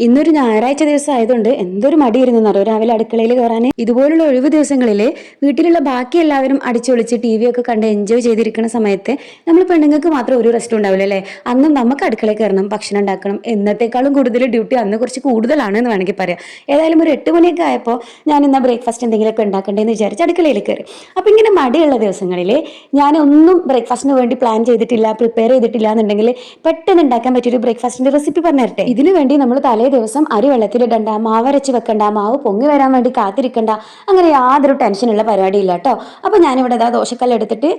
ഇന്നൊരു ഞായറാഴ്ച ദിവസം ആയതുകൊണ്ട് എന്തൊരു മടിയിരുന്നു എന്നറിയോ രാവിലെ അടുക്കളയിൽ കയറാൻ. ഇതുപോലുള്ള ഒഴിവ് ദിവസങ്ങളിൽ വീട്ടിലുള്ള ബാക്കി എല്ലാവരും അടിച്ചൊളിച്ച് ടി വി ഒക്കെ കണ്ട് എൻജോയ് ചെയ്തിരിക്കുന്ന സമയത്ത് നമ്മൾ പെണ്ണുങ്ങൾക്ക് മാത്രം ഒരു റെസ്റ്റ് ഉണ്ടാവില്ല അല്ലേ? അന്നും നമുക്ക് അടുക്കളയിൽ കയറണം ഭക്ഷണം ഉണ്ടാക്കണം. എന്നത്തേക്കാളും കൂടുതൽ ഡ്യൂട്ടി അന്ന് കുറച്ച് കൂടുതലാണ് എന്ന് വേണമെങ്കിൽ പറയാം. ഏതായാലും ഒരു എട്ട് മണിയൊക്കെ ആയപ്പോൾ ഞാൻ ഇന്ന് ബ്രേക്ക്ഫാസ്റ്റ് എന്തെങ്കിലുമൊക്കെ ഉണ്ടാക്കണ്ടേന്ന് വിചാരിച്ച് അടുക്കളയിൽ കയറി. അപ്പോൾ ഇങ്ങനെ മടിയുള്ള ദിവസങ്ങളിൽ ഞാൻ ഒന്നും ബ്രേക്ക്ഫാസ്റ്റിന് വേണ്ടി പ്ലാൻ ചെയ്തിട്ടില്ല പ്രിപ്പയർ ചെയ്തിട്ടില്ല എന്നുണ്ടെങ്കിൽ പെട്ടെന്ന് ഉണ്ടാക്കാൻ പറ്റിയൊരു ബ്രേക്ക്ഫാസ്റ്റിന്റെ റെസിപ്പി പറഞ്ഞു തരട്ടെ ഇതിനു വേണ്ടി നമ്മൾ ദിവസം അരി വെള്ളത്തിലിടണ്ട മാവ് അരച്ച് വെക്കണ്ട മാവ് പൊങ്ങി വരാൻ വേണ്ടി കാത്തിരിക്കണ്ട അങ്ങനെ യാതൊരു ടെൻഷനുള്ള പരിപാടിയില്ല കേട്ടോ. അപ്പോൾ ഞാനിവിടെ ദാ ദോശക്കല്ല് എടുത്തിട്ട്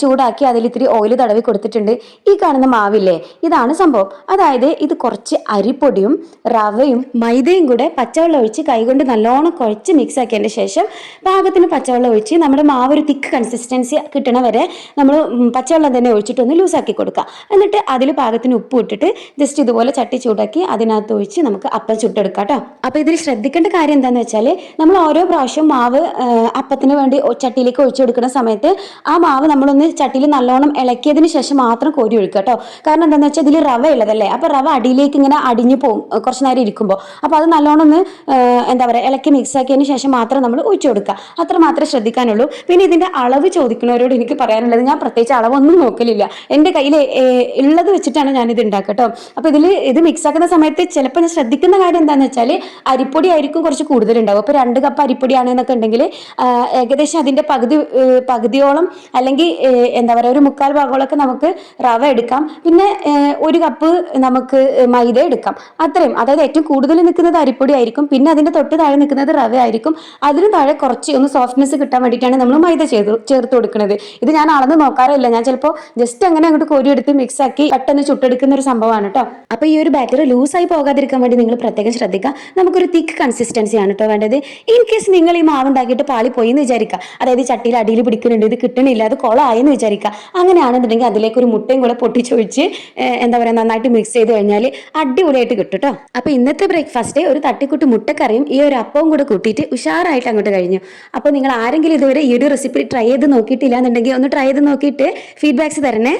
ചൂടാക്കി അതിൽ ഇത്തിരി ഓയിൽ തടവി കൊടുത്തിട്ടുണ്ട്. ഈ കാണുന്ന മാവില്ലേ ഇതാണ് സംഭവം. അതായത് ഇത് കുറച്ച് അരിപ്പൊടിയും റവയും മൈദയും കൂടെ പച്ചവെള്ളം ഒഴിച്ച് കൈകൊണ്ട് നല്ലോണം കുഴച്ച് മിക്സ് ആക്കിയതിന് ശേഷം പാകത്തിന് പച്ചവെള്ളം ഒഴിച്ച് നമ്മുടെ മാവ് ഒരു തിക്ക് കൺസിസ്റ്റൻസി കിട്ടണ വരെ നമ്മൾ പച്ചവെള്ളം തന്നെ ഒഴിച്ചിട്ടൊന്ന് ലൂസാക്കി കൊടുക്കുക. എന്നിട്ട് അതിൽ പാകത്തിന് ഉപ്പ് ഇട്ടിട്ട് ജസ്റ്റ് ഇതുപോലെ ചട്ടി ചൂടാക്കി അതിനകത്ത് ഒഴിച്ച് നമുക്ക് അപ്പം ചുട്ടെടുക്കാം കേട്ടോ അപ്പോൾ ഇതിൽ ശ്രദ്ധിക്കേണ്ട കാര്യം എന്താണെന്ന് വെച്ചാൽ നമ്മൾ ഓരോ പ്രാവശ്യം മാവ് അപ്പത്തിന് വേണ്ടി ചട്ടിയിലേക്ക് ഒഴിച്ചു കൊടുക്കുന്ന സമയത്ത് ആ മാവ് നമ്മളൊന്ന് ചട്ടിയിൽ നല്ലോണം ഇളക്കിയതിന് ശേഷം മാത്രം കോരി ഒഴിക്കുക കേട്ടോ കാരണം എന്താണെന്ന് വെച്ചാൽ ഇതിൽ റവ ഉള്ളതല്ലേ? അപ്പോൾ റവ അടിയിലേക്ക് ഇങ്ങനെ അടിഞ്ഞു പോകും കുറച്ച് നേരം ഇരിക്കുമ്പോൾ അപ്പോൾ അത് നല്ലോണം ഒന്ന് എന്താ പറയുക ഇളക്കി മിക്സ് ആക്കിയതിന് ശേഷം മാത്രം നമ്മൾ ഒഴിച്ചു കൊടുക്കുക. അത്ര മാത്രമേ ശ്രദ്ധിക്കാനുള്ളൂ. പിന്നെ ഇതിന്റെ അളവ് ചോദിക്കുന്നവരോട് എനിക്ക് പറയാനുള്ളത് ഞാൻ പ്രത്യേകിച്ച് അളവൊന്നും നോക്കലില്ല. എന്റെ കയ്യിൽ ഉള്ളത് വെച്ചിട്ടാണ് ഞാനിത് ഉണ്ടാക്കുക കേട്ടോ അപ്പോൾ ഇതിൽ ഇത് മിക്സ് ആക്കുന്ന സമയത്ത് ചിലപ്പോൾ ഞാൻ ശ്രദ്ധിക്കുന്ന കാര്യം എന്താണെന്ന് വെച്ചാൽ അരിപ്പൊടി ആയിരിക്കും കുറച്ച് കൂടുതലുണ്ടാവും അപ്പോൾ രണ്ട് കപ്പ് അരിപ്പൊടിയാണ് എന്നൊക്കെ ഉണ്ടെങ്കിൽ ഏകദേശം അതിന്റെ പകുതി പകുതിയോളം അല്ലെങ്കിൽ എന്താ പറയുക ഒരു മുക്കാൽ ഭാഗങ്ങളൊക്കെ നമുക്ക് റവ എടുക്കാം. പിന്നെ ഒരു കപ്പ് നമുക്ക് മൈദ എടുക്കാം. അത്രയും. അതായത് ഏറ്റവും കൂടുതൽ നിൽക്കുന്നത് അരിപ്പൊടി ആയിരിക്കും. പിന്നെ അതിന്റെ തൊട്ട് താഴെ നിൽക്കുന്നത് റവ ആയിരിക്കും. അതിന് താഴെ കുറച്ച് ഒന്ന് സോഫ്റ്റ്നെസ് കിട്ടാൻ വേണ്ടിയിട്ടാണ് നമ്മൾ മൈദ ചേർത്ത് ചേർത്ത് കൊടുക്കുന്നത്. ഇത് ഞാൻ അളന്ന് നോക്കാറില്ല. ഞാൻ ചിലപ്പോൾ ജസ്റ്റ് അങ്ങനെ അങ്ങോട്ട് കോരി കോരിയെടുത്ത് മിക്സ് ആക്കി പെട്ടെന്ന് ചുട്ടെടുക്കുന്ന ഒരു സംഭവമാണ് കേട്ടോ അപ്പോൾ ഈ ഒരു ബാറ്റർ ലൂസായി പോകാതിരിക്കാൻ വേണ്ടി നിങ്ങൾ പ്രത്യേകം ശ്രദ്ധിക്കുക നമുക്കൊരു തിക്ക് കൺസിസ്റ്റൻസി ആണ് കേട്ടോ വേണ്ടത്. ഇൻ കേസ് നിങ്ങൾ ഈ മാവ് ഉണ്ടാക്കിയിട്ട് പാളി പോയി എന്ന് വിചാരിക്കുക അതായത് ചട്ടിയിൽ അടിയിൽ പിടിക്കുന്നുണ്ട് ഇത് കിട്ടണില്ല അത് കുളമായി എന്ന് വിചാരിക്കുക അങ്ങനെയാണെന്നുണ്ടെങ്കിൽ അതിലേക്ക് ഒരു മുട്ടയും കൂടെ പൊട്ടിച്ചൊഴിച്ച് എന്താ പറയുക നന്നായിട്ട് മിക്സ് ചെയ്ത് കഴിഞ്ഞാൽ അടിപൊളിയായിട്ട് കിട്ടും കേട്ടോ അപ്പോൾ ഇന്നത്തെ ബ്രേക്ക്ഫാസ്റ്റ് ഒരു തട്ടിക്കുട്ട് മുട്ടക്കറിയും ഈ ഒരു അപ്പവും കൂടെ കൂട്ടിയിട്ട് ഉഷാറായിട്ട് അങ്ങോട്ട് കഴിഞ്ഞു. അപ്പോൾ നിങ്ങൾ ആരെങ്കിലും ഇതുവരെ ഈ ഒരു റെസിപ്പി ട്രൈ ചെയ്ത് നോക്കിയിട്ടില്ല എന്നുണ്ടെങ്കിൽ ഒന്ന് ട്രൈ ചെയ്ത് നോക്കിയിട്ട് ഫീഡ്ബാക്സ് തരണേ.